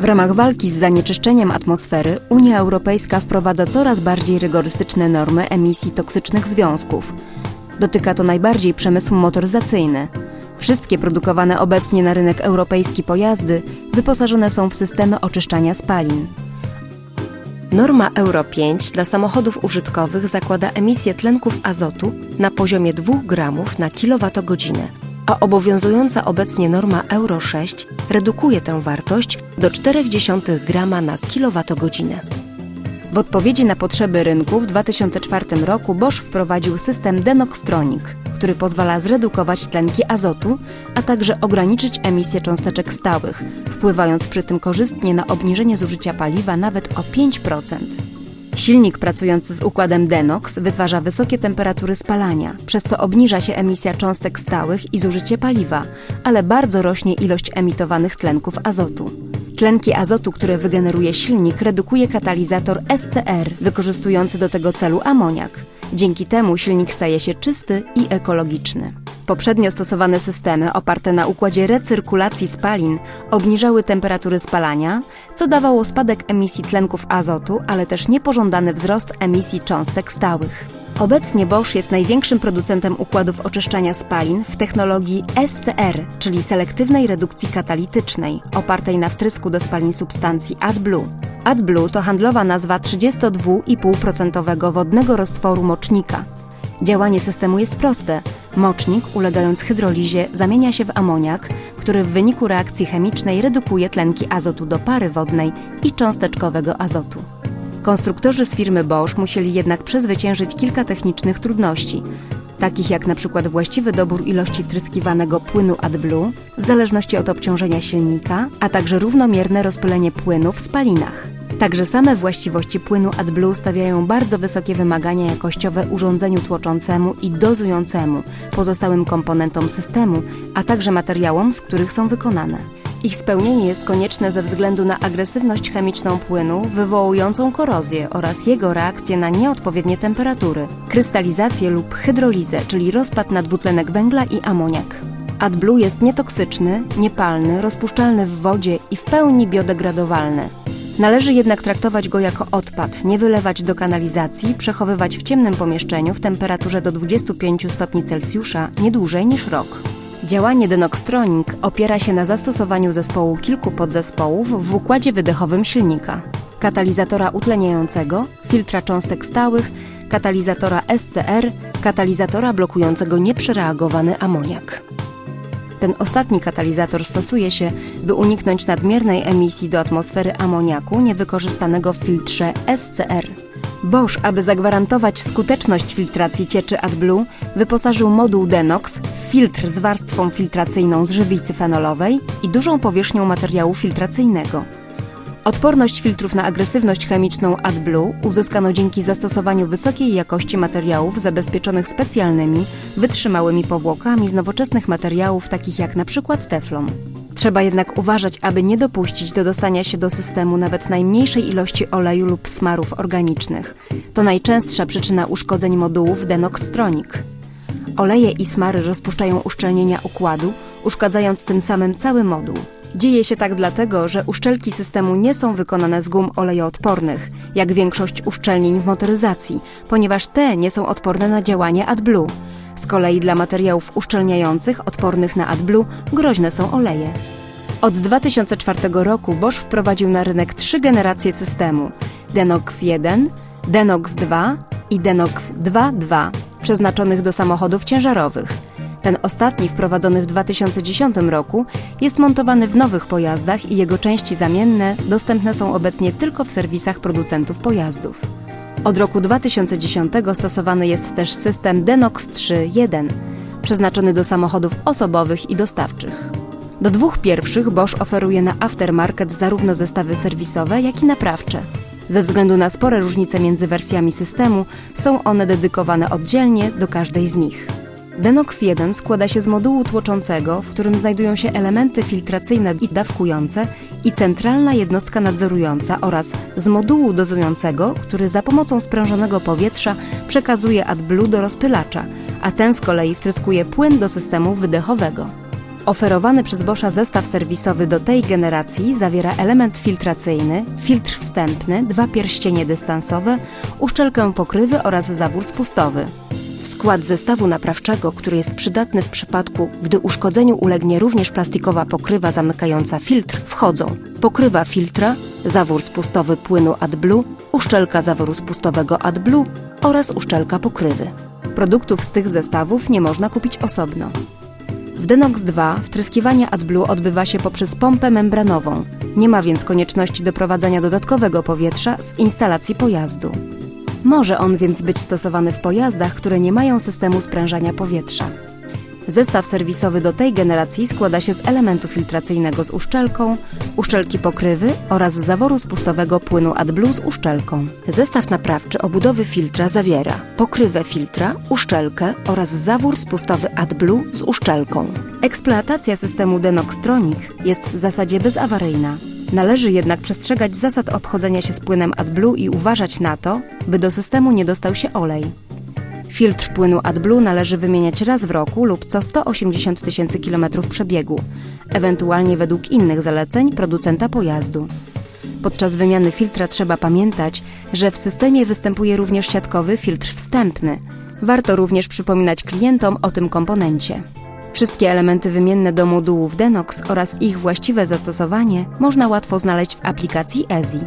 W ramach walki z zanieczyszczeniem atmosfery Unia Europejska wprowadza coraz bardziej rygorystyczne normy emisji toksycznych związków. Dotyka to najbardziej przemysł motoryzacyjny. Wszystkie produkowane obecnie na rynek europejski pojazdy wyposażone są w systemy oczyszczania spalin. Norma Euro 5 dla samochodów użytkowych zakłada emisję tlenków azotu na poziomie 2 gramów na kilowatogodzinę, a obowiązująca obecnie norma Euro 6 redukuje tę wartość do 0,4 grama na kilowatogodzinę. W odpowiedzi na potrzeby rynku w 2004 roku Bosch wprowadził system Denoxtronic, który pozwala zredukować tlenki azotu, a także ograniczyć emisję cząsteczek stałych, wpływając przy tym korzystnie na obniżenie zużycia paliwa nawet o 5%. Silnik pracujący z układem Denox wytwarza wysokie temperatury spalania, przez co obniża się emisja cząstek stałych i zużycie paliwa, ale bardzo rośnie ilość emitowanych tlenków azotu. Tlenki azotu, które wygeneruje silnik, redukuje katalizator SCR, wykorzystujący do tego celu amoniak. Dzięki temu silnik staje się czysty i ekologiczny. Poprzednio stosowane systemy oparte na układzie recyrkulacji spalin obniżały temperatury spalania, co dawało spadek emisji tlenków azotu, ale też niepożądany wzrost emisji cząstek stałych. Obecnie Bosch jest największym producentem układów oczyszczania spalin w technologii SCR, czyli selektywnej redukcji katalitycznej, opartej na wtrysku do spalin substancji AdBlue. AdBlue to handlowa nazwa 32,5% wodnego roztworu mocznika. Działanie systemu jest proste. Mocznik, ulegając hydrolizie, zamienia się w amoniak, który w wyniku reakcji chemicznej redukuje tlenki azotu do pary wodnej i cząsteczkowego azotu. Konstruktorzy z firmy Bosch musieli jednak przezwyciężyć kilka technicznych trudności, takich jak przykład właściwy dobór ilości wtryskiwanego płynu AdBlue w zależności od obciążenia silnika, a także równomierne rozpylenie płynu w spalinach. Także same właściwości płynu AdBlue stawiają bardzo wysokie wymagania jakościowe urządzeniu tłoczącemu i dozującemu, pozostałym komponentom systemu, a także materiałom, z których są wykonane. Ich spełnienie jest konieczne ze względu na agresywność chemiczną płynu wywołującą korozję oraz jego reakcję na nieodpowiednie temperatury, krystalizację lub hydrolizę, czyli rozpad na dwutlenek węgla i amoniak. AdBlue jest nietoksyczny, niepalny, rozpuszczalny w wodzie i w pełni biodegradowalny. Należy jednak traktować go jako odpad, nie wylewać do kanalizacji, przechowywać w ciemnym pomieszczeniu w temperaturze do 25 stopni Celsjusza nie dłużej niż rok. Działanie Denoxtronic opiera się na zastosowaniu zespołu kilku podzespołów w układzie wydechowym silnika. Katalizatora utleniającego, filtra cząstek stałych, katalizatora SCR, katalizatora blokującego nieprzereagowany amoniak. Ten ostatni katalizator stosuje się, by uniknąć nadmiernej emisji do atmosfery amoniaku niewykorzystanego w filtrze SCR. Bosch, aby zagwarantować skuteczność filtracji cieczy AdBlue, wyposażył moduł Denox w filtr z warstwą filtracyjną z żywicy fenolowej i dużą powierzchnią materiału filtracyjnego. Odporność filtrów na agresywność chemiczną AdBlue uzyskano dzięki zastosowaniu wysokiej jakości materiałów zabezpieczonych specjalnymi, wytrzymałymi powłokami z nowoczesnych materiałów takich jak np. teflon. Trzeba jednak uważać, aby nie dopuścić do dostania się do systemu nawet najmniejszej ilości oleju lub smarów organicznych. To najczęstsza przyczyna uszkodzeń modułów Denoxtronic. Oleje i smary rozpuszczają uszczelnienia układu, uszkadzając tym samym cały moduł. Dzieje się tak dlatego, że uszczelki systemu nie są wykonane z gum olejoodpornych, jak większość uszczelnień w motoryzacji, ponieważ te nie są odporne na działanie AdBlue. Z kolei dla materiałów uszczelniających odpornych na AdBlue groźne są oleje. Od 2004 roku Bosch wprowadził na rynek trzy generacje systemu: Denox 1, Denox 2 i Denox 2.2, przeznaczonych do samochodów ciężarowych. Ten ostatni, wprowadzony w 2010 roku, jest montowany w nowych pojazdach i jego części zamienne dostępne są obecnie tylko w serwisach producentów pojazdów. Od roku 2010 stosowany jest też system Denox 3.1, przeznaczony do samochodów osobowych i dostawczych. Do dwóch pierwszych Bosch oferuje na aftermarket zarówno zestawy serwisowe, jak i naprawcze. Ze względu na spore różnice między wersjami systemu, są one dedykowane oddzielnie do każdej z nich. Denox 1 składa się z modułu tłoczącego, w którym znajdują się elementy filtracyjne i dawkujące i centralna jednostka nadzorująca oraz z modułu dozującego, który za pomocą sprężonego powietrza przekazuje AdBlue do rozpylacza, a ten z kolei wtryskuje płyn do systemu wydechowego. Oferowany przez Boscha zestaw serwisowy do tej generacji zawiera element filtracyjny, filtr wstępny, dwa pierścienie dystansowe, uszczelkę pokrywy oraz zawór spustowy. W skład zestawu naprawczego, który jest przydatny w przypadku, gdy uszkodzeniu ulegnie również plastikowa pokrywa zamykająca filtr, wchodzą pokrywa filtra, zawór spustowy płynu AdBlue, uszczelka zaworu spustowego AdBlue oraz uszczelka pokrywy. Produktów z tych zestawów nie można kupić osobno. W Denox 2 wtryskiwanie AdBlue odbywa się poprzez pompę membranową. Nie ma więc konieczności doprowadzania dodatkowego powietrza z instalacji pojazdu. Może on więc być stosowany w pojazdach, które nie mają systemu sprężania powietrza. Zestaw serwisowy do tej generacji składa się z elementu filtracyjnego z uszczelką, uszczelki pokrywy oraz zaworu spustowego płynu AdBlue z uszczelką. Zestaw naprawczy obudowy filtra zawiera pokrywę filtra, uszczelkę oraz zawór spustowy AdBlue z uszczelką. Eksploatacja systemu Denoxtronic jest w zasadzie bezawaryjna. Należy jednak przestrzegać zasad obchodzenia się z płynem AdBlue i uważać na to, by do systemu nie dostał się olej. Filtr płynu AdBlue należy wymieniać raz w roku lub co 180 tysięcy kilometrów przebiegu, ewentualnie według innych zaleceń producenta pojazdu. Podczas wymiany filtra trzeba pamiętać, że w systemie występuje również siatkowy filtr wstępny. Warto również przypominać klientom o tym komponencie. Wszystkie elementy wymienne do modułów Denox oraz ich właściwe zastosowanie można łatwo znaleźć w aplikacji EZI.